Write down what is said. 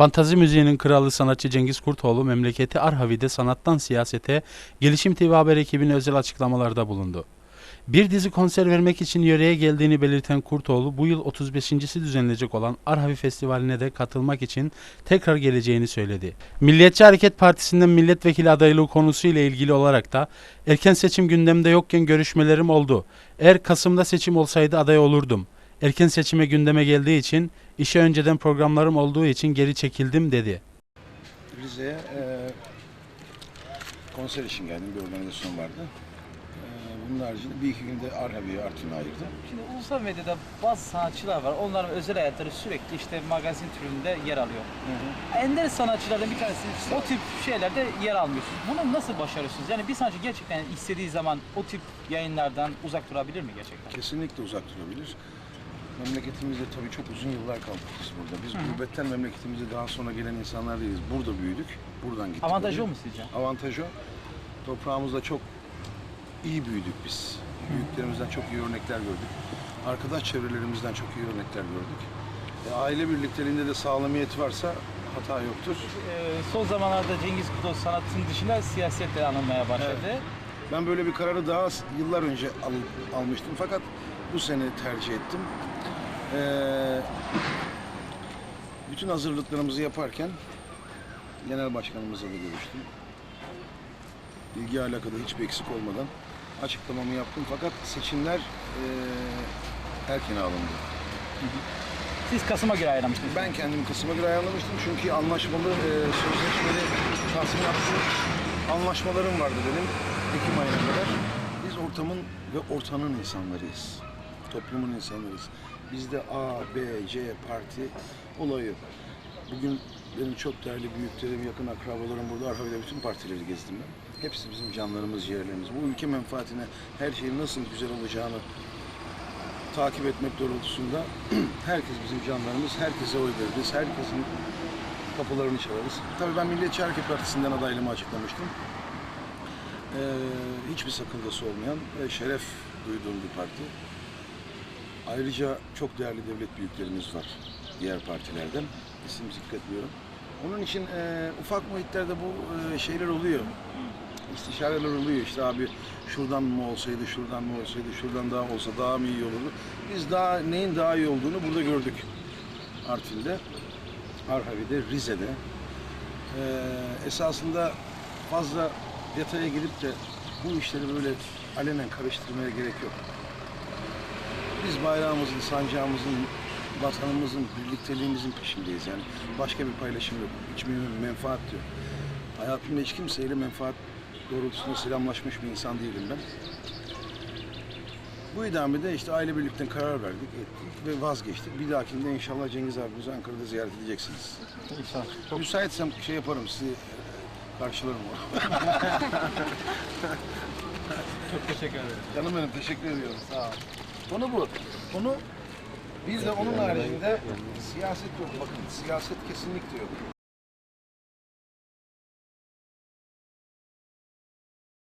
Fantazi müziğinin kralı sanatçı Cengiz Kurtoğlu memleketi Arhavi'de sanattan siyasete Gelişim TV Haber ekibine özel açıklamalarda bulundu. Bir dizi konser vermek için yöreye geldiğini belirten Kurtoğlu bu yıl 35.si düzenlenecek olan Arhavi Festivali'ne de katılmak için tekrar geleceğini söyledi. Milliyetçi Hareket Partisi'nden milletvekili adaylığı konusu ile ilgili olarak da erken seçim gündemde yokken görüşmelerim oldu. Eğer Kasım'da seçim olsaydı aday olurdum. Erken seçime gündeme geldiği için işe önceden programlarım olduğu için geri çekildim dedi. Rize'ye e, konser için geldim. Bir organizasyon vardı. E, bunun haricinde bir iki günde Arhavi'ye, Artvin'e ayırdım. Şimdi ulusal medyada bazı sanatçılar var. Onların özel hayatları sürekli işte magazin türünde yer alıyor. Ender sanatçılardan bir tanesi o tip şeylerde yer almıyorsunuz. Bunu nasıl başarıyorsunuz? Yani bir sanatçı gerçekten istediği zaman o tip yayınlardan uzak durabilir mi gerçekten? Kesinlikle uzak durabilir. Memleketimizde tabii çok uzun yıllar kaldık biz burada. Biz gurbetten memleketimize daha sonra gelen insanlar değiliz. Burada büyüdük, buradan gittik. Avantajı o mu sizce? Avantajı o. Toprağımızda çok iyi büyüdük biz. Büyüklerimizden çok iyi örnekler gördük. Arkadaş çevrelerimizden çok iyi örnekler gördük. E, aile birlikteliğinde de sağlamiyet varsa hata yoktur. Ee, son zamanlarda Cengiz Kurtoğlu sanatın dışında siyasetle anılmaya başladı. Ben böyle bir kararı daha yıllar önce al- almıştım fakat bu sene tercih ettim. Ee, bütün hazırlıklarımızı yaparken genel başkanımızla da görüştüm. İlgi alakada hiçbir eksik olmadan açıklamamı yaptım fakat seçimler ee, erken alındı. Siz Kasım'a göre ayarlamıştınız. Ben kendimi Kasım'a göre ayarlamıştım çünkü anlaşmalı, e, sözleşmeli tazminatlı anlaşmalarım vardı benim Ekim ayına kadar. Biz ortamın ve ortanın insanlarıyız. Toplumun insanlarıyız. Bizde A, B, C parti olayı. Bugün benim çok değerli büyüklerim, yakın akrabalarım burada Arhavi'de bütün partileri gezdim ben. Hepsi bizim canlarımız, ciğerlerimiz. Bu ülke menfaatine her şeyin nasıl güzel olacağını takip etmek doğrultusunda herkes bizim canlarımız, herkese oy veririz, herkesin kapılarını çalarız. Tabii ben Milliyetçi Hareket Partisi'nden adaylığımı açıklamıştım. Ee, hiçbir sakıncası olmayan ve şeref duyduğum bir parti. Ayrıca çok değerli devlet büyüklerimiz var diğer partilerden. İsim zikretmiyorum. Onun için e, ufak muhitlerde bu e, şeyler oluyor. İstişareler oluyor işte abi şuradan mı olsaydı, şuradan mı olsaydı, şuradan daha olsa daha mı iyi olurdu. Biz daha neyin daha iyi olduğunu burada gördük. Artvin'de, Arhavi'de, Rize'de. Ee, esasında fazla detaya girip de bu işleri böyle alenen karıştırmaya gerek yok. Biz bayrağımızın, sancağımızın, vatanımızın, birlikteliğimizin peşindeyiz. Yani başka bir paylaşım yok. Hiçbir menfaat yok. Hayatımda hiç kimseyle menfaat doğrultusunda selamlaşmış bir insan değilim ben. Bu idamede işte aile birlikten karar verdik, ettik ve vazgeçtik. Bir dahakinde inşallah Cengiz abimizi Ankara'da ziyaret edeceksiniz. İnşallah. Müsaitsem şey yaparım, sizi karşılarım orada. çok teşekkür ederim. Canım benim teşekkür ediyorum. Sağ ol. Konu bu. Konu bir de onun haricinde siyaset yok. Bakın siyaset kesinlikle yok.